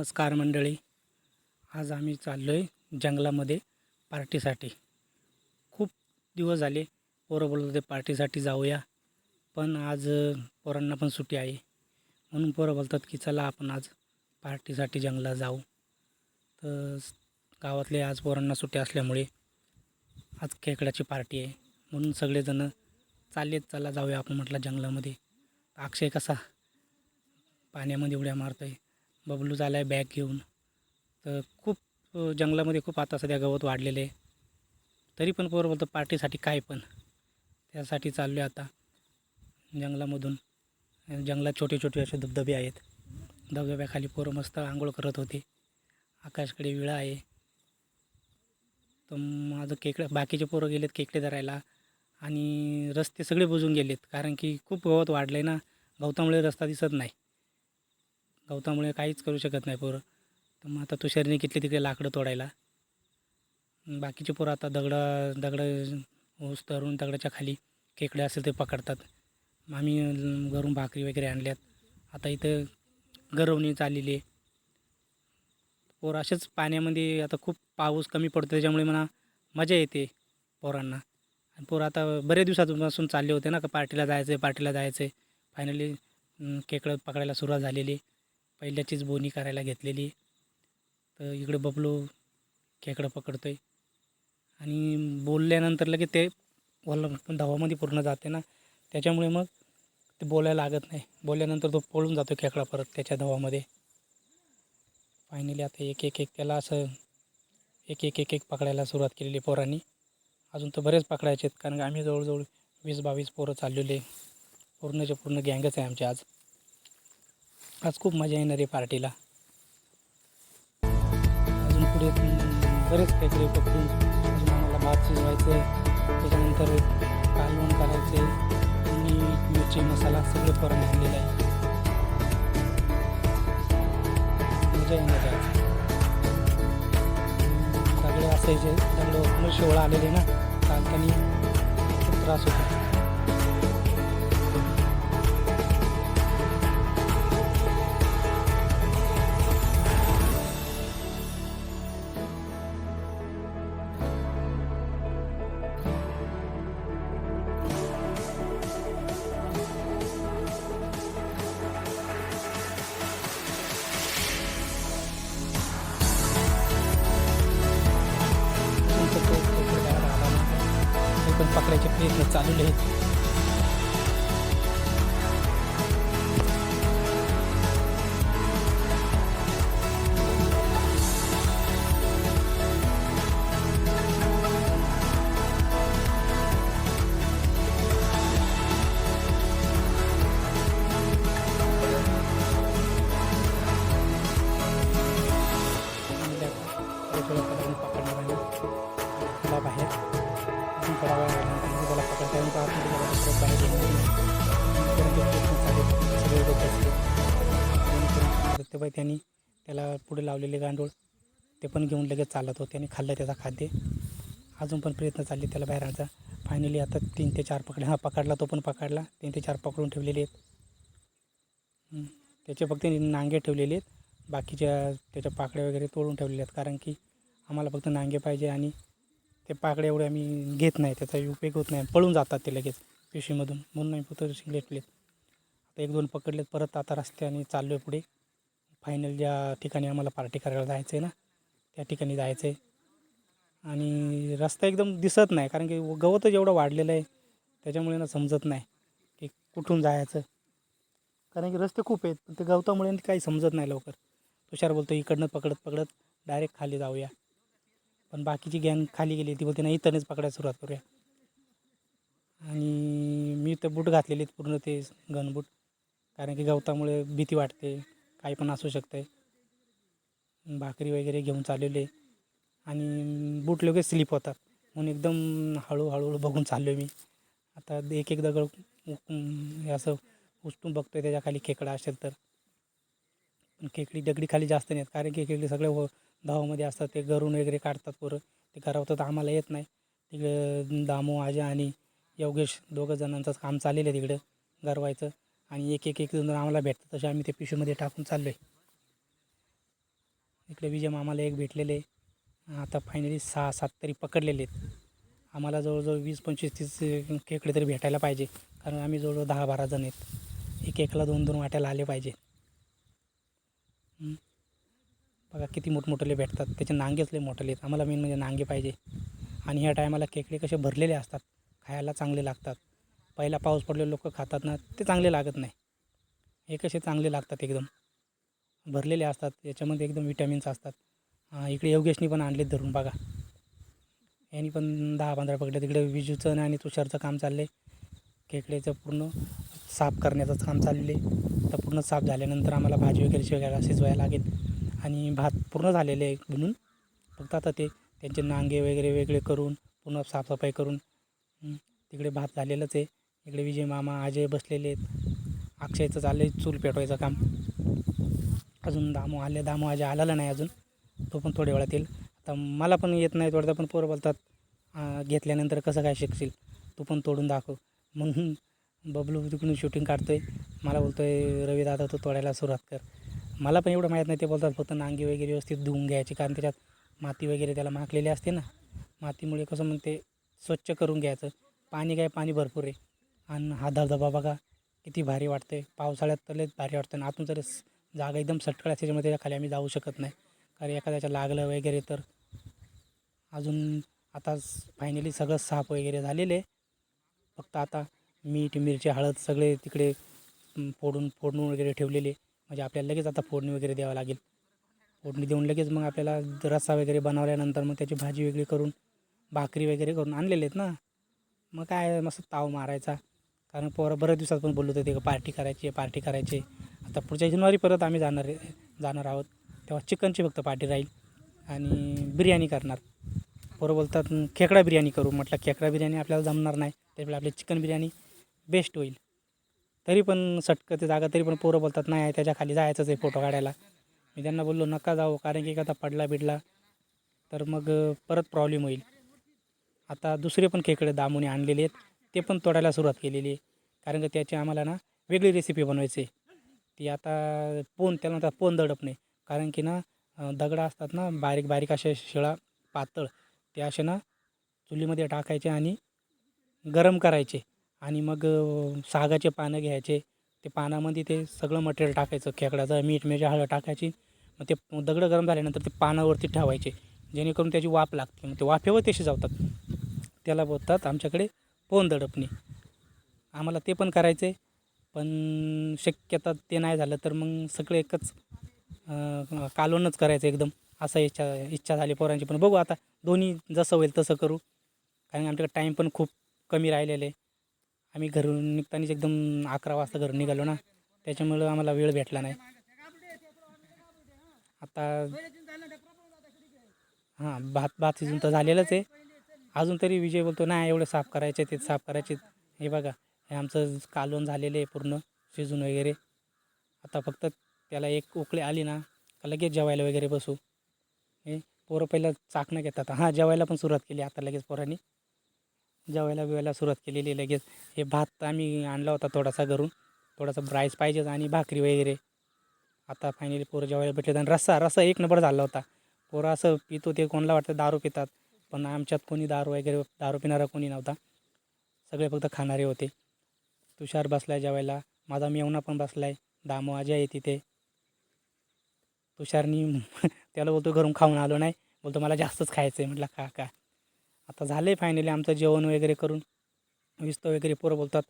नमस्कार मंडळी. आज आम्ही चाललो आहे जंगलामध्ये पार्टीसाठी. खूप दिवस झाले पोरं बोलत होते पार्टीसाठी जाऊया पण आज पोरांना पण सुट्टी आहे. म्हणून पोरं बोलतात की चला आपण आज पार्टीसाठी जंगलात जाऊ. तर गावातले आज पोरांना सुट्टी असल्यामुळे आज खेकड्याची पार्टी आहे. म्हणून सगळेजणं चाललेत चला जाऊया आपण म्हटलं जंगलामध्ये. अक्षय कसा पाण्यामध्ये उड्या मारतो आहे बबलू झाला आहे बॅग घेऊन. तर खूप जंगलामध्ये खूप आता सध्या गवत वाढलेले आहे. तरी पण पोरं बोलतं पार्टीसाठी काय पण. त्यासाठी चाललो आहे आता जंगलामधून. जंगलात छोटे छोटे असे धबधबे आहेत. धबधब्याखाली पोरं मस्त आंघोळ करत होते. आकाशकडे विळा आहे. तर माझं केकडे बाकीचे पोरं गेलेत केकडे धरायला. आणि रस्ते सगळे बुजून गेलेत. कारण की खूप गवत वाढलं आहे ना गवतामुळे रस्ता दिसत नाही. गवतामुळे काहीच करू शकत नाही पोरं. तर मग आता तुषारने घेतली तिकडे लाकडं तोडायला. बाकीचे पोरं आता दगडं दगडं ऊस धरून दगडाच्या खाली खेकडे असेल ते पकडतात. मग आम्ही घरून भाकरी वगैरे आणल्यात. आता इथं गरवणी चाललेली आहे. पोर असेच पाण्यामध्ये आता खूप पाऊस कमी पडतो त्याच्यामुळे मला मजा येते पोरांना. आणि पोरं आता बरेच दिवसापासून चालले होते ना का पार्टीला जायचं आहे पार्टीला जायचं आहे फायनली खेकडं पकडायला सुरुवात झालेली आहे. पहिल्याचीच बोनी करायला घेतलेली. तर इकडे बबलू खेकडं पकडतो आहे आणि बोलल्यानंतर लगेच ते बोल धावामध्ये पूर्ण जाते ना. त्याच्यामुळे मग ते बोलायला लागत नाही. बोलल्यानंतर तो पळून जातो खेकडा परत त्याच्या धावामध्ये. फायनली आता एक एक एक त्याला असं एक एक एक एक पकडायला सुरुवात केलेली आहे पोरांनी. अजून तर बरेच पकडायचे आहेत कारण आम्ही जवळजवळ वीस बावीस पोरं चाललेले पूर्णच्या पूर्ण गँगच आहे आमची आज. आज खूप मजा येणार आहे पार्टीला. अजून पुढे बरेच काहीतरी पकडून अजून आम्हाला भात शिजवायचं आहे त्याच्यानंतर कालवण करायचं आहे मिरची मसाला सगळं करून आणलेलं आहे. मजा येणार आहे दगडे असायचे. दगडं पूर्ण शेवळा आलेले ना. चालताना खूप त्रास होतो. चालू आहेत दत्तबाई त्यांनी. त्याला पुढे लावलेले गांडूळ ते पण घेऊन लगेच चालत होते आणि खाल्लं त्याचा खाद्य. अजून पण प्रयत्न चालले त्याला बाहेर आणायचा फायनली आता तीन ते चार पकडले. हा पकडला तो पण पकडला. तीन ते चार पकडून ठेवलेले आहेत. त्याचे फक्त नांगे ठेवलेले आहेत. बाकीच्या त्याच्या पाकड्या वगैरे तोडून ठेवलेल्या आहेत. कारण की आम्हाला फक्त नांगे पाहिजे आणि ते पाकडे एवढे आम्ही घेत नाही. त्याचा उपयोग होत नाही. पळून जातात ते लगेच पिशवीमधून म्हणून आम्ही फक्त शिंगलेटलेत आता एक दोन पकडलेत. परत आता रस्त्याने चाललो आहे पुढे. फायनल ज्या ठिकाणी आम्हाला पार्टी करायला जायचं आहे ना त्या ठिकाणी जायचं आहे आणि रस्ता एकदम दिसत नाही कारण की गवतच एवढं वाढलेलं आहे त्याच्यामुळे ना समजत नाही की कुठून जायचं. कारण की रस्ते खूप आहेत पण ते गवतामुळे काही समजत नाही लवकर. तुषार बोलतो इकडनं पकडत पकडत डायरेक्ट खाली जाऊया. पण बाकीची गॅंग खाली गेली ती बोलते नाही इथंच पकडायला सुरुवात करूया. आणि मी तर बूट घातलेले आहेत पूर्ण ते गनबूट कारण की गवतामुळे भीती वाटते. काही पण असू शकतं आहे भाकरी वगैरे घेऊन चाललेले आणि बूट लगेच स्लिप होतात. म्हणून एकदम हळूहळू बघून चाललो मी. आता एक एक दगड हे असं उचटून बघतो आहे त्याच्याखाली खेकडा असेल तर. पण खेकडी दगडी खाली जास्त नाहीत. कारण की खेकडी सगळे व धावामध्ये असतात. ते गरून वगैरे काढतात पोरं. ते गरवतात आम्हाला येत नाही. तिकडं दामो आजा आणि योगेश दोघं जणांचंच काम चाललेलं आहे तिकडं. गरवायचं. आणि एक एक एक जण आम्हाला भेटतं तसे आम्ही ते पिशवीमध्ये टाकून चाललो आहे इकडे विजय मामाला एक भेटलेले. आता फायनली सहा सात तरी पकडलेले आहेत. आम्हाला जवळजवळ वीस पंचवीस तीस खेकडे तरी भेटायला पाहिजे. कारण आम्ही जवळजवळ दहा बारा जण आहेत. एक एकला दोन दोन वाट्याला आले पाहिजे. बघा किती मोठमोठेले भेटतात. त्याचे नांगेच लय मोठले आहेत. आम्हाला मेन म्हणजे नांगे पाहिजे. आणि ह्या टायमाला खेकडे कसे भरलेले असतात. खायला चांगले लागतात. पहिला पाऊस पडलेले लोक खातात ना ते चांगले लागत नाही. हे कसे चांगले लागतात एकदम. भरलेले असतात याच्यामध्ये एकदम विटॅमिन्स असतात. इकडे योगेशनी पण आणलेत धरून बघा. यांनी पण दहा पंधरा पकडले तिकडे विजूचं आणि तुषारचं काम चाललं आहे खेकड्याचं पूर्ण साफ करण्याचं काम चालले तर पूर्ण साफ झाल्यानंतर आम्हाला भाजी वगैरे शिवायला शिजवायला लागेल. आणि भात पूर्ण झालेले आहे म्हणून. फक्त आता ते त्यांचे नांगे वगैरे वेगळे करून पूर्ण साफसफाई करून तिकडे भात झालेलंच आहे. इकडे विजय मामा अजय बसलेले आहेत. अक्षयचं चाललं आहे चूल पेटवायचं काम. अजून दामू आले. दामू अजय आलेला नाही अजून. तो पण थोड्या वेळात येईल. आता मला पण येत नाही थोडं पण पोरं बोलतात घेतल्यानंतर कसं काय शिकशील? तू पण तोडून दाखव. म्हणून बबलू तिकडून शूटिंग काढतो आहे मला बोलतो आहे रवी दादा तू तोडायला सुरुवात कर. मला पण एवढं माहीत नाही. ते बोलतात फक्त नांगी वगैरे व्यवस्थित धुवून घ्यायची कारण त्याच्यात माती वगैरे त्याला माखलेली असते ना. मातीमुळे कसं म्हणते स्वच्छ करून घ्यायचं. पाणी काय पाणी भरपूर आहे. आणि हा धबधबा बघा किती भारी वाटते पावसाळ्यात तर लयच भारी वाटतं आणि आतून जर जागा एकदम सटकळ असते त्याच्यामध्ये त्याच्याखाली आम्ही जाऊ शकत नाही. कारण एखाद्याच्या लागलं वगैरे तर अजून आता फायनली सगळं साफ वगैरे झालेले फक्त आता मीठ मिरची हळद सगळे तिकडे फोडून फोडून वगैरे ठेवलेले. म्हणजे आपल्याला लगेच आता फोडणी वगैरे द्यावं लागेल. फोडणी देऊन लगेच मग आपल्याला रस्सा वगैरे बनवल्यानंतर मग त्याची भाजी वेगळी करून भाकरी वगैरे करून आणलेले आहेत ना. मग काय मस्त ताव मारायचा. कारण पोरं बऱ्याच दिवसात पण बोललो होते का पार्टी करायची आहे पार्टी करायची आहे. आता पुढच्या जानेवारी परत आम्ही जाणार आहे जाणार आहोत. तेव्हा चिकनची फक्त पार्टी राहील आणि बिर्याणी करणार. पोरं बोलतात खेकडा बिर्याणी करू. म्हटलं खेकडा बिर्याणी आपल्याला जमणार नाही. त्यामुळे आपली चिकन बिर्याणी बेस्ट होईल. तरी पण सटकं ते जागा तरी पण पोरं बोलतात नाही त्याच्याखाली जायचंच आहे फोटो काढायला. मी त्यांना बोललो नका जाऊ कारण की एखादा पडला बिडला. तर मग परत प्रॉब्लेम होईल. आता दुसरे पण खेकडे दामोने आणलेले आहेत. ते पण तोडायला सुरुवात केलेली आहे. कारण का त्याची आम्हाला ना वेगळी रेसिपी बनवायची ती आता पोन त्याला म्हणतात पोन दडपणे. कारण की ना दगडं असतात ना बारीक बारीक असे शिळा पातळ ते असे ना चुलीमध्ये टाकायचे आणि गरम करायचे. आणि मग सागाचे पानं घ्यायचे. ते पानामध्ये ते सगळं मटेरियल टाकायचं. खेकड्याचं मीठ मिरची हळद टाकायची. मग ते दगडं गरम झाल्यानंतर ते पानावरती ठेवायचे. जेणेकरून त्याची वाफ लागते. मग ते वाफेवर ते शिजवतात त्याला बोलतात आमच्याकडे पोन दडपणे. आम्हाला ते पण करायचं आहे पण शक्यता ते नाही झालं तर मग सगळं एकच कालवणच करायचं एकदम. असं इच्छा इच्छा झाली पोरांची. पण बघू आता दोन्ही जसं होईल तसं करू. कारण आमच्याकडे टाईम पण खूप कमी राहिलेले आहे. आम्ही घरून निघतानाच एकदम अकरा वाजता घरून निघालो ना त्याच्यामुळं आम्हाला वेळ भेटला नाही. आता हां भात भात शिजून तर झालेलंच आहे. अजून तरी विजय बोलतो नाही एवढं साफ करायचे ते साफ करायचे. हे बघा हे आमचं कालवण झालेलं आहे पूर्ण शिजून वगैरे. आता फक्त त्याला एक उकळी आली ना का लगेच जेवायला वगैरे बसू. हे पोरं पहिलं चाकणं घेतात. हां जेवायला पण सुरुवात केली आता लगेच पोरांनी. जेवायला बिवायला सुरुवात केलेली आहे लगेच. हे भात आम्ही आणला होता थोडासा घरून. थोडासा राईस पाहिजेच आणि भाकरी वगैरे. आता फायनली पोरं जेवायला भेटले आणि रस्सा रस्सा एक नंबर झाला होता. पोरं असं पितो ते कोणाला वाटतं दारू पितात. पण आमच्यात कोणी दारू वगैरे दारू पिणारा कोणी नव्हता. सगळे फक्त खाणारे होते. तुषार बसलाय जेवायला. माझा मेवना पण बसलाय. दामो आजी आहे तिथे. तुषारनी त्याला बोलतो घरून खाऊन आलो नाही. बोलतो मला जास्तच खायचं आहे म्हटलं का का आता झालं आहे फायनली आमचं जेवण वगैरे करून. विजतं वगैरे पोरं बोलतात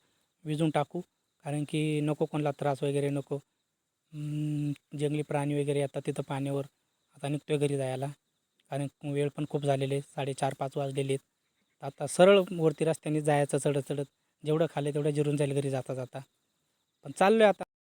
विजून टाकू कारण की नको कोणाला त्रास वगैरे नको. जंगली प्राणी वगैरे येतात तिथं पाण्यावर. आता निघतोय घरी जायला. कारण वेळ पण खूप झालेले आहे. साडेचार पाच वाजलेले आहेत. आता सरळ वरती रस्त्याने जायचं चढत चढत. जेवढं खाले तेवढं जिरून जाईल घरी जाता जाता. पण चाललो आहे आता.